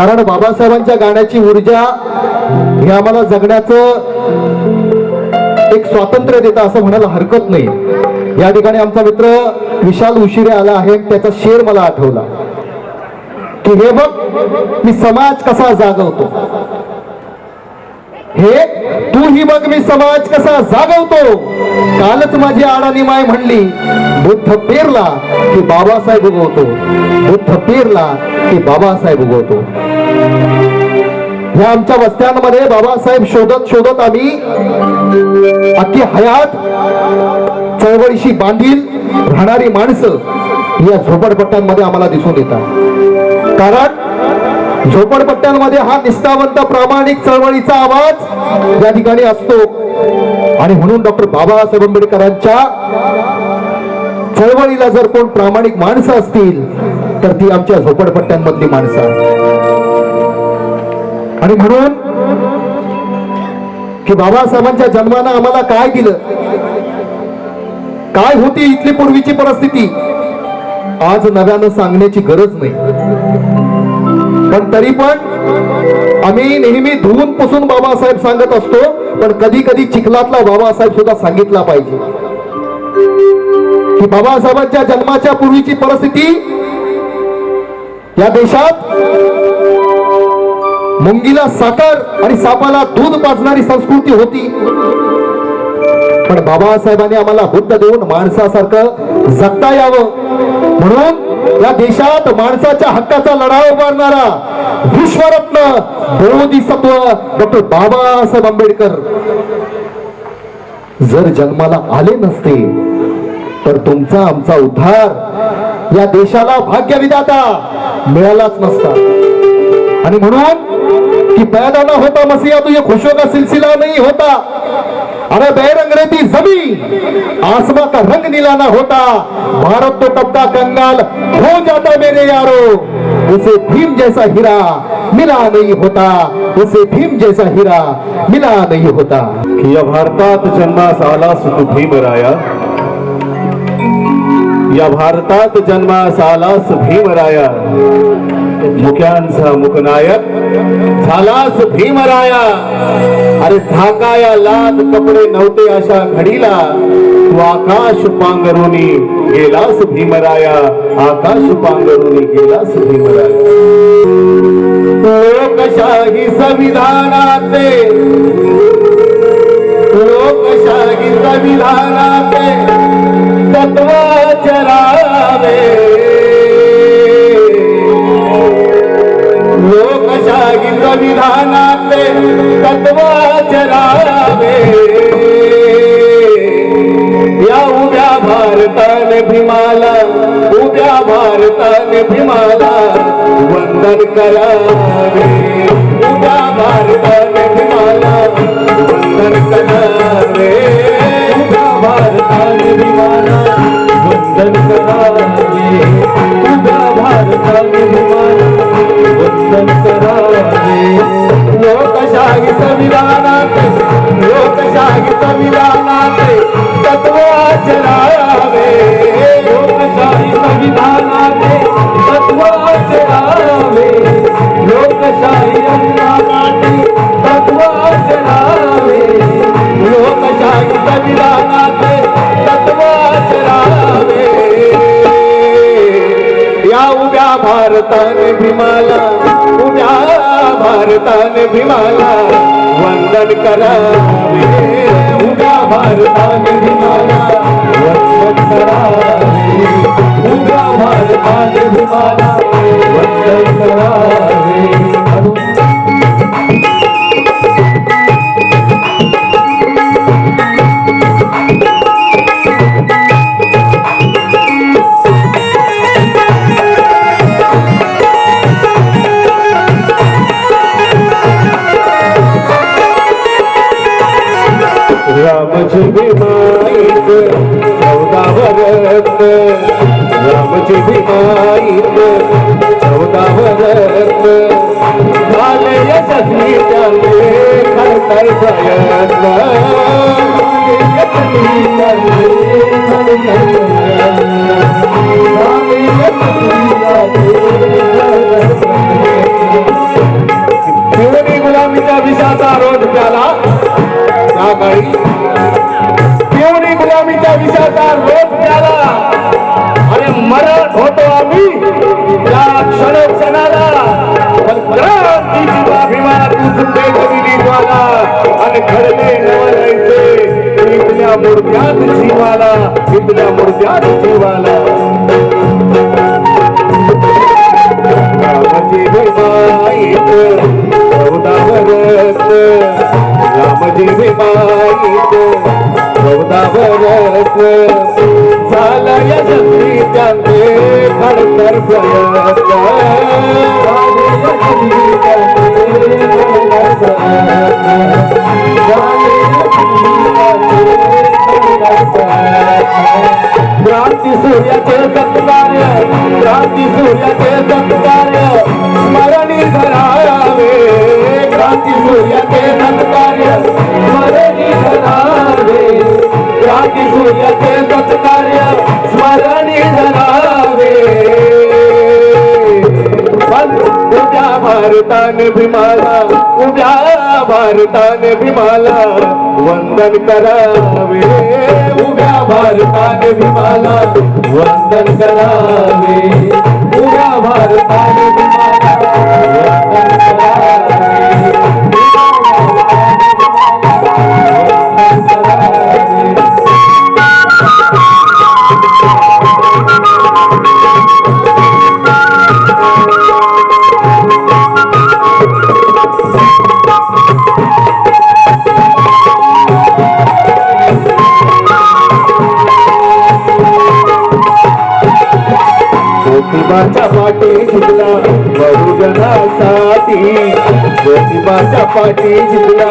कारण बाबासाहेबांच्या गाण्याची ऊर्जा हे आम्हाला जगण्याचं एक स्वातंत्र्य देतं असं म्हणायला हरकत नाही. या ठिकाणी आमचा मित्र विशाल उशिरे आला आहे. त्याचा शेर मला आठवला. की हे बघ मी समाज कसा जागवतो. हे तू ही बघ मी समाज कसा जागवतो. कालच माझी आडाणी माय म्हणली बुद्ध पेरला की बाबासाहेब उगवतो. बुद्ध पेरला की बाबासाहेब उगवतो. ह्या आमच्या वस्त्यांमध्ये बाबासाहेब शोधत शोधत आम्ही अख्खी हयात चळवळीशी बांधील राहणारी माणसं या झोपडपट्ट्यांमध्ये आम्हाला दिसून येतात. कारण झोपडपट्ट्यांमध्ये हा निष्ठावंत प्रामाणिक चळवळीचा आवाज या ठिकाणी असतो. आणि म्हणून डॉक्टर बाबासाहेब आंबेडकरांच्या चळवळीला जर कोण प्रामाणिक माणसं असतील तर ती आमच्या झोपडपट्ट्यांमधली माणसं आहेत. आणि म्हणून की बाबासाहेबांच्या जन्मानं आम्हाला काय दिलं? काय होती इथली पूर्वीची परिस्थिती? आज नव्यानं सांगण्याची गरज नाही. पण तरी पण आम्ही नेहमी धुवून पुसून बाबासाहेब सांगत असतो पण कधी कधी चिखलातला बाबासाहेब सुद्धा सांगितला पाहिजे. की बाबासाहेबांच्या जन्माच्या पूर्वीची परिस्थिती या देशात मुंगीला साखर आणि सापाला दूध पाजणारी संस्कृती होती. पण बाबासाहेबांनी आम्हाला बुद्ध देऊन माणसासारखं जगता यावं. म्हणून या देशात माणसाच्या हक्काचा लढा उभारणारा विश्वरत्न बोधिसत्व डॉक्टर बाबासाहेब आंबेडकर. जर जन्माला आले नसते तर तुमचा आमचा उद्धार या देशाला भाग्यविधाता मिळालाच नसता. कि पैदा ना होता मसीहा तो ये खुशियों का सिलसिला नहीं होता. अरे बैरंग रेती ज़मीन, आसमा का रंग नीला ना होता. भारत तो टपका कंगाल, हो जाता मेरे यारो. उसे भीम जैसा हीरा मिला नहीं होता. उसे भीम जैसा हीरा मिला नहीं होता. या भारतात जन्मास आलास तू भीमराया या भारतात जन्मास आलास भीमराया मुख्यांचा मुखनायक झालास भीमराया. अरे झाकाया लाद कपडे नव्हते अशा घडीला. तू आकाश पांघरुनी गेलास भीमराया. आकाश पांघरुनी गेलास भीमराया. लोकशाही संविधानाचे. लोकशाही संविधानाचे तत्व चरावे. लोकशाही संविधानाचे तत्व चरावे या उद्या भारताने भीमाला उद्या भारताने भीमाला वंदन करावे. उद्या भारताने भीमाला वंदन करावे. उद्या भारताने भीमाला लोकशाही अंगात तत्व लोकशाही तत्व या उद्या भारताने भीमाला उद्या भारताने भीमाला वंदन करावे. उद्या भारताने भीमाला वंदन करावे. उद्या भारताने भीमाला वरत रामची भीमाईत चौदा वरत झाले यशस्वी प्रयत्न यशस्वी मूर्त्यात जीवाला इथल्या मूर्त्यात जीवाला रामजी विमाईत चौदा वरस रामजी विमाईत चौदा झाला या जत्री त्यांचे खडतर प्रयत्न. भीमाला उद्या भारताने भीमाला वंदन करावे. उद्या भारताने भीमाला वंदन करावे. उद्या भारताने ज्योतिबाचा पाठी जिंकला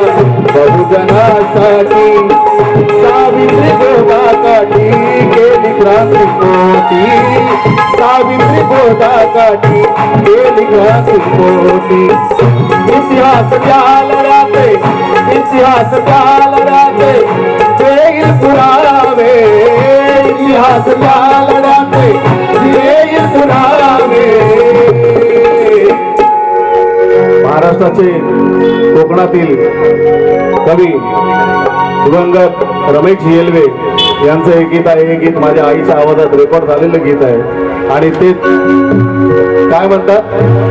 बहुजनासाठी. सावित्री गोदा काठी केली क्रांती कोटी. सावित्री गोदा काठी केली क्रांती कोटी. इतिहास त्या लढाते इतिहास त्या लढाते देईल पुरावे इतिहास त्या लढाते महाराष्ट्राचे कोकणातील कवी दिवंगत रमेश येलवे यांचं हे गीत आहे. हे गीत माझ्या आईच्या आवाजात रेकॉर्ड झालेलं गीत आहे. आणि ते काय म्हणतात?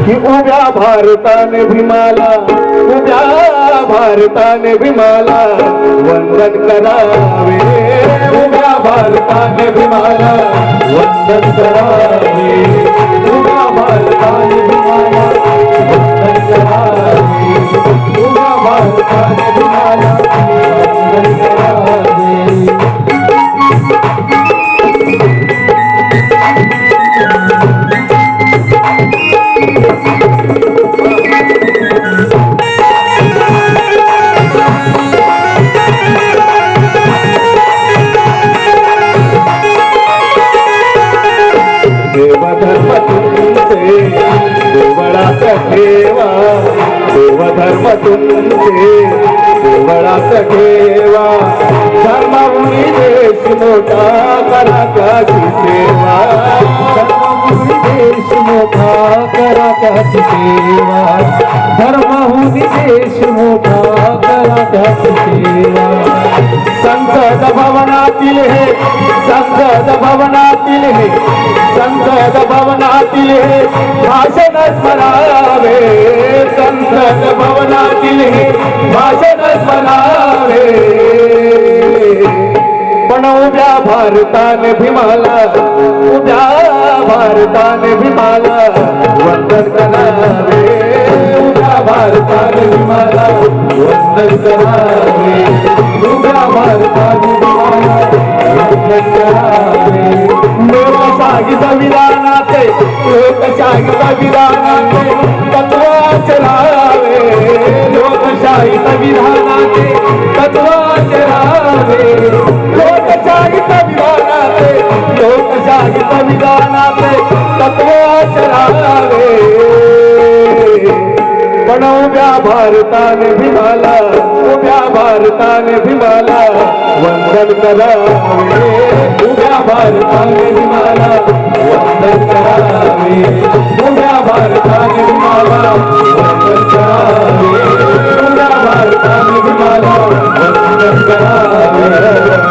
की उभ्या भारताने भीमाला उभ्या भारताने भीमाला वंदन करावे. उभ्या भारताने भीमाला वंदन करावे. उभ्या भारताने भीमाला वंदन देवधर्म तुमचे देवळात ठेवा. धर्मामुनी देश मोठा करा त्याची सेवा. धर्मभूमी देश मोठा करा त्याची सेवा. धर्मभूमी देश मोठा करा त्याची सेवा. भवनातील हे. संसद भवनातील हे. संसद भवनातील हे. भाषण स्मरावे. संसद भवनातील हे. भाषण स्मरावे. पण उद्या भारताने भीमाला उद्या भारताने भीमाला वंदन करावे. उद्या भारताने भीमाला वंदन करावे. उद्या भारताने भीमाला वंदन करावे लोकशाही संविधानाचे लोकशाही संविधानाचे तत्व चलावे लोकशाही संविधानाचे पण उभ्या भारताने भिमाला उभ्या भारताने भिमाला वंदन करा उभ्या भारताने भिमाला वंदन करा उभ्या भारताने भिमाला वंदन करा उभ्या भारताने भिमाला वंदन करा